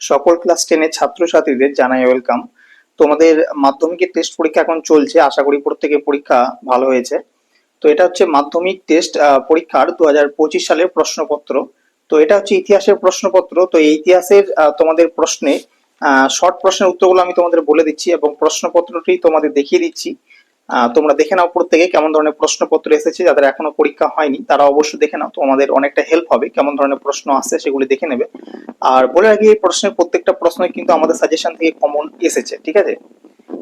সকল ক্লাস টেনের ছাত্রছাত্রীদের জানাই ওয়েলকাম তোমাদের মাধ্যমিকের টেস্ট পরীক্ষা এখন চলছে, আশা করি প্রত্যেকের পরীক্ষা ভালো হয়েছে। তো এটা হচ্ছে মাধ্যমিক টেস্ট পরীক্ষার দু হাজার পঁচিশ সালের প্রশ্নপত্র। তো এটা হচ্ছে ইতিহাসের প্রশ্নপত্র। তো এই ইতিহাসের তোমাদের প্রশ্নে শর্ট প্রশ্নের উত্তরগুলো আমি তোমাদের বলে দিচ্ছি এবং প্রশ্নপত্রটি তোমাদের দেখিয়ে দিচ্ছি। তোমরা দেখে নাও প্রত্যেকে কেমন ধরনের প্রশ্নপত্র এসেছে, যাদের এখনও পরীক্ষা হয়নি, তারা অবশ্যই দেখে নাও, তোমাদের অনেকটা হেল্প হবে কেমন ধরনের প্রশ্ন আসছে সেগুলি দেখে নেবে। আর বলে রাখি, এই প্রশ্নের প্রত্যেকটা প্রশ্ন কিন্তু আমাদের সাজেশন থেকে কমন এসেছে, ঠিক আছে?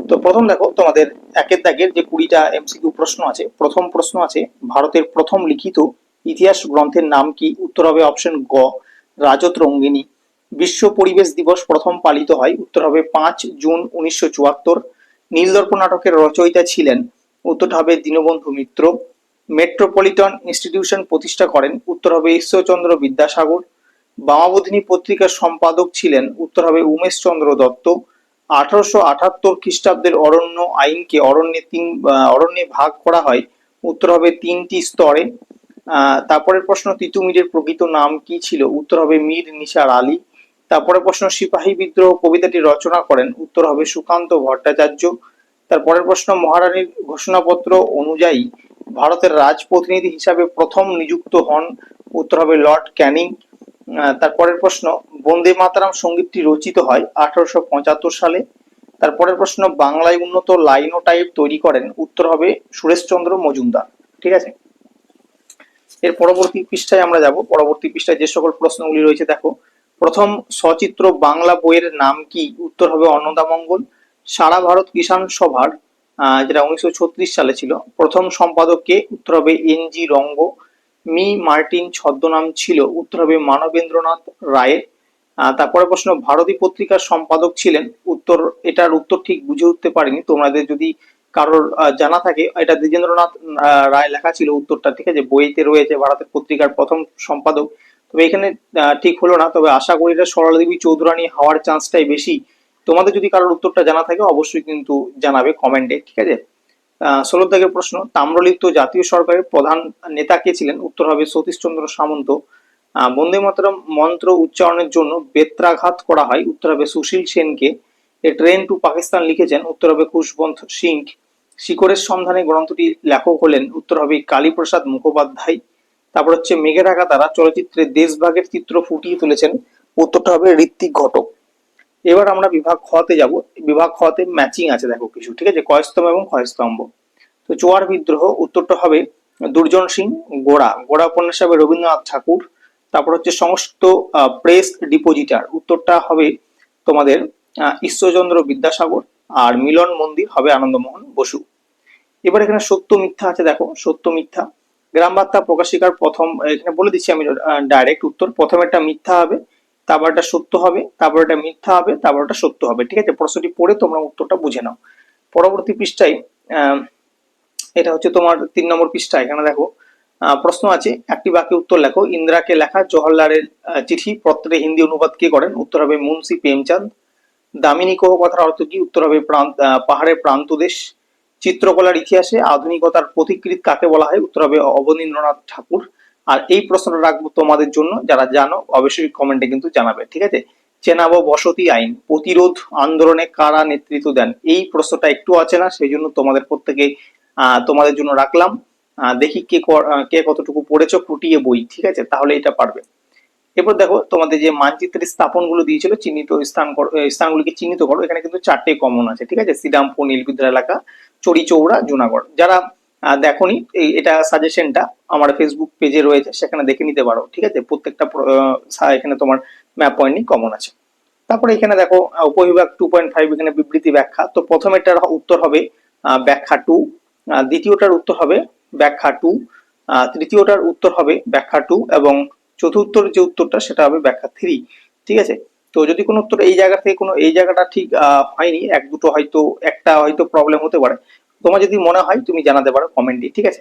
তো প্রথম দেখো, তোমাদের একের দাগের যে কুড়িটা এমসিকিউ প্রশ্ন আছে, প্রথম প্রশ্ন আছে, ভারতের প্রথম লিখিত ইতিহাস গ্রন্থের নাম কি? উত্তর হবে অপশন গ রাজত রঙ্গিনী বিশ্ব পরিবেশ দিবস প্রথম পালিত হয়, উত্তর হবে পাঁচ জুন উনিশশো চুয়াত্তর। নীলদর্প নাটকের রচয়িতা ছিলেন উত্তর হবে দীনবন্ধু মিত্র। মেট্রোপলিটন ইনস্টিটিউশন প্রতিষ্ঠা করেন উত্তর হবে ঈশ্বরচন্দ্র বিদ্যাসাগর। বামাবোধিনী পত্রিকার সম্পাদক ছিলেন উত্তর হবে উমেশ চন্দ্র দত্ত। আঠারোশো আটাত্তর খ্রিস্টাব্দের অরণ্য আইনকে অরণ্যে তিন অরণ্যে ভাগ করা হয় উত্তর হবে তিনটি স্তরে। তারপরের প্রশ্ন তিতুমিরের প্রকৃত নাম কি ছিল? উত্তর হবে মীর নিসার আলী। তারপরে প্রশ্ন, সিপাহী বিদ্রোহ কবিতাটি রচনা করেন। উত্তর হবে সুকান্ত ভট্টাচার্য। তারপরের প্রশ্ন, মহারানীর ঘোষণাপত্র অনুযায়ী ভারতের রাজপ্রতিনিধি হিসাবে প্রথম নিযুক্ত হন। উত্তর হবে লর্ড ক্যানিং। তারপরের প্রশ্ন, বন্দে মাতারাম সঙ্গীতটি রচিত হয় আঠারোশো পঁচাত্তর সালে। তারপরের প্রশ্ন, বাংলায় উন্নত লাইনোটাইপ তৈরি করেন। উত্তর হবে সুরেশচন্দ্র মজুমদার। ঠিক আছে? এর পরবর্তী পৃষ্ঠায় আমরা যাব। পরবর্তী পৃষ্ঠায় যে সকল প্রশ্নগুলি রয়েছে, দেখো। প্রথম সচিত্র বাংলা বইয়ের নাম কি? উত্তর হবে অন্নদামঙ্গল সারা ভারত কিষাণ সভার যেটা উনিশশো ছত্রিশ সালে ছিল, প্রথম সম্পাদককে উত্তর হবে এন জি রঙ্গ। মি. মার্টিন ছদ্মনাম ছিল, উত্তর হবে মানবেন্দ্রনাথ রায়ের। তারপরে প্রশ্ন, ভারতী পত্রিকার সম্পাদক ছিলেন? উত্তর, এটার উত্তর ঠিক বুঝে উঠতে পারিনি। তোমাদের যদি কারোর জানা থাকে, এটা দ্বিজেন্দ্রনাথ রায় লেখা ছিল উত্তরটা, ঠিক আছে? বইতে রয়েছে ভারতের পত্রিকার প্রথম সম্পাদক। তবে এখানে ঠিক হলো না। তবে আশা করি এটা সরলা দেবী চৌধুরানী হওয়ার চান্সটাই বেশি। তোমাদের যদি কারোর উত্তরটা জানা থাকে, অবশ্যই কিন্তু জানাবে কমেন্টে ঠিক আছে? ষোলো প্রশ্ন, তাম্রলিপ্ত জাতীয় সরকারের প্রধান নেতা কে ছিলেন? উত্তর হবে সতীশচন্দ্র সামন্ত। বন্দে মাতরম মন্ত্র উচ্চারণের জন্য বেত্রাঘাত করা হয়। উত্তর হবে সুশীল সেনকে। এ ট্রেন টু পাকিস্তান লিখেছেন। উত্তর হবে খুশবন্ত সিং শিকরের সন্ধানে গ্রন্থটি লেখক হলেন। উত্তর হবে কালীপ্রসাদ মুখোপাধ্যায়। তারপর হচ্ছে মেঘে ঢাকা তারা চলচ্চিত্রে দেশভাগের চিত্র ফুটিয়ে তুলেছেন উত্তরটা হবে ঋত্বিক ঘটক। এবার আমরা বিভাগ খতে যাব। বিভাগ খতে ম্যাচিং আছে, দেখো কিছু, ঠিক আছে? কয়স্তম্ভ এবং ক্ষয়স্তম্ভ। তো জোয়ার বিদ্রোহ, উত্তরটা হবে দুর্জন সিং গোড়া। গোড়া উপন্যাস হবে রবীন্দ্রনাথ ঠাকুর। তারপর হচ্ছে সমস্ত প্রেস ডিপোজিটার উত্তরটা হবে তোমাদের ঈশ্বরচন্দ্র বিদ্যাসাগর আর মিলন মন্দির হবে আনন্দমোহন বসু। এবার এখানে সত্য মিথ্যা আছে, দেখো, সত্য মিথ্যা। গ্রাম বার্তা প্রকাশিকার প্রথম, এখানে বলে দিচ্ছি আমি ডাইরেক্ট উত্তর। প্রথম একটা মিথ্যা হবে, তারপর একটা সত্য হবে, তারপর একটা মিথ্যা হবে, তারপর একটা সত্য হবে, ঠিক আছে? প্রশ্নটি পড়ে তোমরা উত্তরটা বুঝে নাও। পরবর্তী পৃষ্ঠায় এটা হচ্ছে তোমার তিন নম্বর পৃষ্ঠা, এখানে দেখো প্রশ্ন আছে, একটি বাক্যে উত্তর লেখো, ইন্দিরাকে লেখা, জওহরলালের চিঠি, পত্রে হিন্দি অনুবাদ কে করেন? উত্তর হবে মুন্সি প্রেমচাঁদ। দামিনী কোহ কথার অর্থ কি? উত্তর হবে প্রান্ত পাহাড়ের প্রান্তদেশ চিত্রকলার ইতিহাসে আধুনিকতার প্রতিকৃত কাকে বলা হয়? উত্তর হবে অবনীন্দ্রনাথ ঠাকুর। আর এই প্রশ্নটা রাখব তোমাদের জন্য যারা জানো অবশ্যই কমেন্টে কিন্তু জানাবে ঠিক আছে? চেনাবো বসতি আইন প্রতিরোধ আন্দোলনে কারা নেতৃত্ব দেন? এই প্রশ্নটা একটু আছে না সেই জন্য তোমাদের প্রত্যেকে আহ, তোমাদের জন্য রাখলাম। দেখি কে কে কতটুকু পড়েছো ফুটিয়ে বই ঠিক আছে? তাহলে এটা পারবে। এরপর দেখো, তোমাদের যে মানচিত্রের স্থাপনগুলো দিয়েছিল, চিহ্নিত স্থান স্থানগুলিকে চিহ্নিত করো, এখানে কিন্তু চারটে কমন আছে, ঠিক আছে? শ্রীরামপুর নীলবিদ্রা এলাকা, চৌড়া জুনাগড়। যারা দেখোনি, এই, এটা সাজেশনটা আমার ফেসবুক পেজে রয়েছে, সেখানে দেখে নিতে পারো, ঠিক আছে? প্রত্যেকটা এখানে তোমার ম্যাপ পয়েন্টই কমন আছে। তারপরে এখানে দেখো উপবিভাগ টু পয়েন্ট ফাইভ এখানে বিবৃতি ব্যাখ্যা। তো প্রথমেরটার উত্তর হবে ব্যাখ্যা টু দ্বিতীয়টার উত্তর হবে, ব্যাখ্যা টু তৃতীয়টার উত্তর হবে, ব্যাখ্যা টু এবং চতুর্থর যে উত্তরটা, সেটা হবে ব্যাখ্যা থ্রি ঠিক আছে? তো যদি কোনো উত্তর এই জায়গা থেকে কোনো, এই জায়গাটা ঠিক হয়নি, এক দুটো হয়তো, একটা হয়তো প্রবলেম হতে পারে। তোমার যদি মনে হয়, তুমি জানাতে পারো কমেন্টে ঠিক আছে?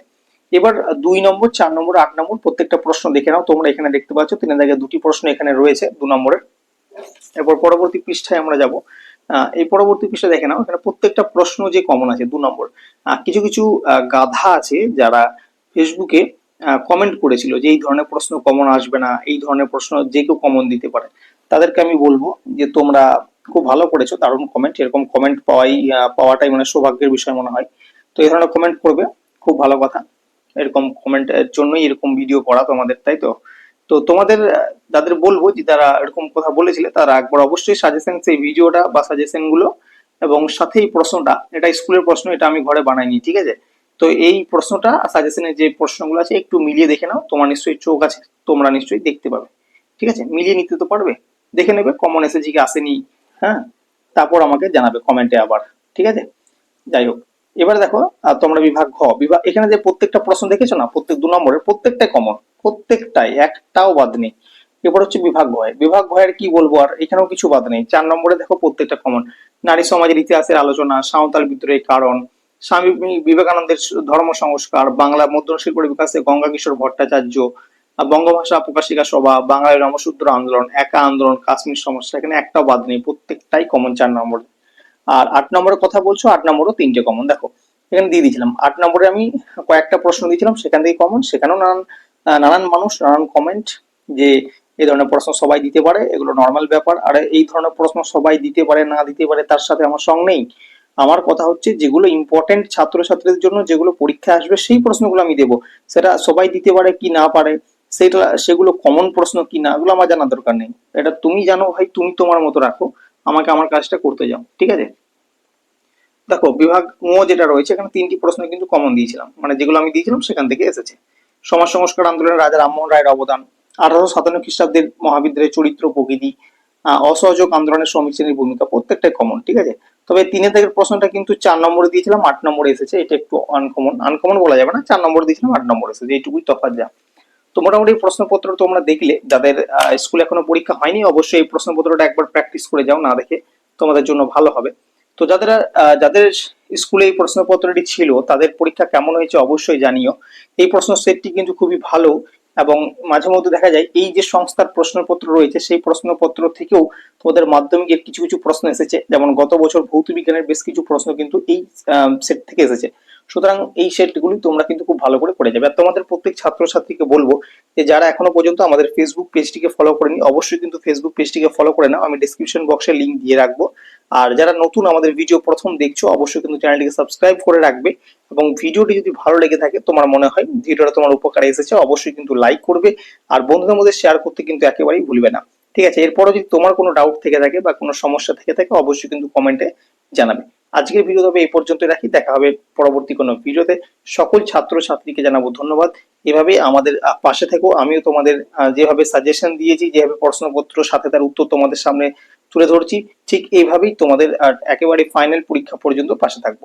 এবার দুই নম্বর, চার নম্বর, আট নম্বর প্রত্যেকটা প্রশ্ন দেখে নাও, তোমরা এখানে দেখতে পাচ্ছ, তিন জায়গায় দুটি প্রশ্ন এখানে রয়েছে, দু নম্বরের। এরপর পরবর্তী পৃষ্ঠায় আমরা যাব। এই পরবর্তী পৃষ্ঠা দেখে নাও, এখানে প্রত্যেকটা প্রশ্ন যে কমন আছে, দু নম্বর। কিছু কিছু গাধা আছে যারা ফেসবুকে কমেন্ট করেছিল যে এই ধরনের প্রশ্ন কমন আসবে না, এই ধরনের প্রশ্ন যে কেউ কমন দিতে পারে। তাদেরকে আমি বলব যে তোমরা খুব ভালো করেছ, দারুণ কমেন্ট এরকম কমেন্ট পাওয়াই পাওয়াটাই মানে সৌভাগ্যের বিষয় মনে হয়। তো এই ধরনের কমেন্ট করবে, খুব ভালো কথা। এরকম কমেন্টের জন্যই এরকম ভিডিও করা তোমাদের, তাই তো? তো তোমাদের যাদের বলব যে তারা এরকম কথা বলেছিলে, তারা একবার অবশ্যই সাজেশন সেই ভিডিওটা বা সাজেশনগুলো এবং সাথে এই প্রশ্নটা, এটা স্কুলের প্রশ্ন, এটা আমি ঘরে বানাইনি, ঠিক আছে? তো এই প্রশ্নটা সাজেশনের যে প্রশ্নগুলো আছে, একটু মিলিয়ে দেখে নাও। তোমার নিশ্চয়ই চোখ আছে, তোমরা নিশ্চয়ই দেখতে পাবে। ঠিক আছে? মিলিয়ে নিতে তো পারবে। দেখে নেবে কমন এসেছে কি আসেনি হ্যাঁ? তারপর আমাকে জানাবে কমেন্টে আবার। ঠিক আছে? যাই হোক। এবার দেখো তোমরা বিভাগ ঘ। বিভাগ এখানে যে প্রত্যেকটা প্রশ্ন দেখেছ না? প্রত্যেক দু নম্বরের প্রত্যেকটাই কমন প্রত্যেকটাই, একটাও বাদ নেই। এবার হচ্ছে বিভাগ ভয় বিভাগ ভয়ের কি বলব আর? এখানেও কিছু বাদ নেই। চার নম্বরে দেখো প্রত্যেকটা কমন নারী সমাজের ইতিহাসের আলোচনা, সাঁওতাল বিদ্রোহের কারণ স্বামী বিবেকানন্দের ধর্ম সংস্কার, বাংলা মুদ্রণ শিল্পের বিকাশে গঙ্গা কিশোর ভট্টাচার্য, বঙ্গভাষা প্রকাশিকা সভা, বাঙালি রামসূত্র আন্দোলন, একা আন্দোলন, কাশ্মীর সমস্যা, এখানে একটাও বাদ নেই, প্রত্যেকটাই কমন চার নম্বরে। আর আট নম্বরের কথা বলছো, আট নম্বরও তিনটে কমন দেখো, এখানে দিয়ে দিয়েছিলাম। আট নম্বরে আমি কয়েকটা প্রশ্ন দিয়েছিলাম, সেখান থেকে কমন সেখানেও নানান নানান মানুষ, নানান কমেন্ট যে এই ধরনের প্রশ্ন সবাই দিতে পারে, এগুলো নর্মাল ব্যাপার। আর এই ধরনের প্রশ্ন সবাই দিতে পারে, না দিতে পারে, তার সাথে আমার সঙ্গ নেই। আমার কথা হচ্ছে যেগুলো ইম্পর্টেন্ট ছাত্রছাত্রীদের জন্য যেগুলো পরীক্ষা আসবে, সেই প্রশ্নগুলো আমি দেবো। সেটা সবাই দিতে পারে কি না পারে, সেটা, সেগুলো কমন প্রশ্ন কি না, এগুলো আমার জানার দরকার নেই। এটা তুমি জানো ভাই, তুমি তোমার মতো রাখো। আমাকে আমার কাজটা করতে যাও, ঠিক আছে? দেখো, বিভাগ মো যেটা রয়েছে, এখানে তিনটি প্রশ্ন কিন্তু কমন দিয়েছিলাম। মানে যেগুলো আমি দিয়েছিলাম, সেখান থেকে এসেছে। সমাজ সংস্কার আন্দোলনে রাজা রামমোহন রায়ের অবদান, আঠারোশো সাতান্ন খ্রিস্টাব্দের মহাবিদ্যালয়ের চরিত্র প্রকৃতি অসহযোগ আন্দোলনের শ্রমিক শ্রেণির ভূমিকা, প্রত্যেকটাই কমন ঠিক আছে? তবে তিনের থেকে প্রশ্নটা কিন্তু চার নম্বরে দিয়েছিলাম, আট নম্বরে এসেছে, এটা একটু আনকমন আনকমন বলা যাবে না, চার নম্বরে দিয়েছিলাম, আট নম্বরে এসেছে, এইটুকুই তফাৎ যা। তো মোটামুটি প্রশ্নপত্র তোমরা দেখলে, যাদের স্কুলে এখনও পরীক্ষা হয়নি, অবশ্যই এই প্রশ্নপত্রটা একবার প্র্যাকটিস করে যাও, না দেখে তোমাদের জন্য ভালো হবে। তো যাদের যাদের স্কুলে এই প্রশ্নপত্রটি ছিল, তাদের পরীক্ষা কেমন হয়েছে অবশ্যই জানিও। এই প্রশ্ন সেটটি কিন্তু খুবই ভালো এবং মাঝে মধ্যে দেখা যায় এই যে সংস্থার প্রশ্নপত্র রয়েছে, সেই প্রশ্নপত্র থেকেও তোমাদের মাধ্যমিকের কিছু কিছু প্রশ্ন এসেছে। যেমন গত বছর ভৌত বিজ্ঞানের বেশ কিছু প্রশ্ন কিন্তু এই সেট থেকে এসেছে। সুতরাং এই সেটগুলি তোমরা কিন্তু খুব ভালো করে পড়ে যাবে। আর তোমাদের প্রত্যেক ছাত্রছাত্রীকে বলব যে যারা এখনও পর্যন্ত আমাদের ফেসবুক পেজটিকে ফলো করেনি, অবশ্যই কিন্তু ফেসবুক পেজটিকে ফলো করে নাও। আমি ডিসক্রিপশন বক্সে লিংক দিয়ে রাখব। আর যারা নতুন আমাদের ভিডিও প্রথম দেখছ, অবশ্যই কিন্তু চ্যানেলটিকে সাবস্ক্রাইব করে রাখবে। এবং ভিডিওটি যদি ভালো লেগে থাকে, তোমার মনে হয় ভিডিওটা তোমার উপকারে এসেছে, অবশ্যই কিন্তু লাইক করবে। আর বন্ধুদের মধ্যে শেয়ার করতে কিন্তু একেবারেই ভুলবে না। ঠিক আছে, এরপরও যদি তোমার কোনো ডাউট থেকে থাকে বা কোনো সমস্যা থেকে থাকে, অবশ্যই কিন্তু কমেন্টে জানাবে। আজকের ভিডিও তবে এই পর্যন্ত রাখি। দেখা হবে পরবর্তী কোনো ভিডিওতে। সকল ছাত্র ছাত্রীকে জানাব ধন্যবাদ। এভাবে আমাদের পাশে থেকো। আমিও তোমাদের যেভাবে সাজেশন দিয়েছি, যেভাবে প্রশ্নপত্র, সাথে তার উত্তর তোমাদের সামনে তুলে ধরছি, ঠিক এইভাবেই তোমাদের একেবারে ফাইনাল পরীক্ষা পর্যন্ত পাশে থাকব।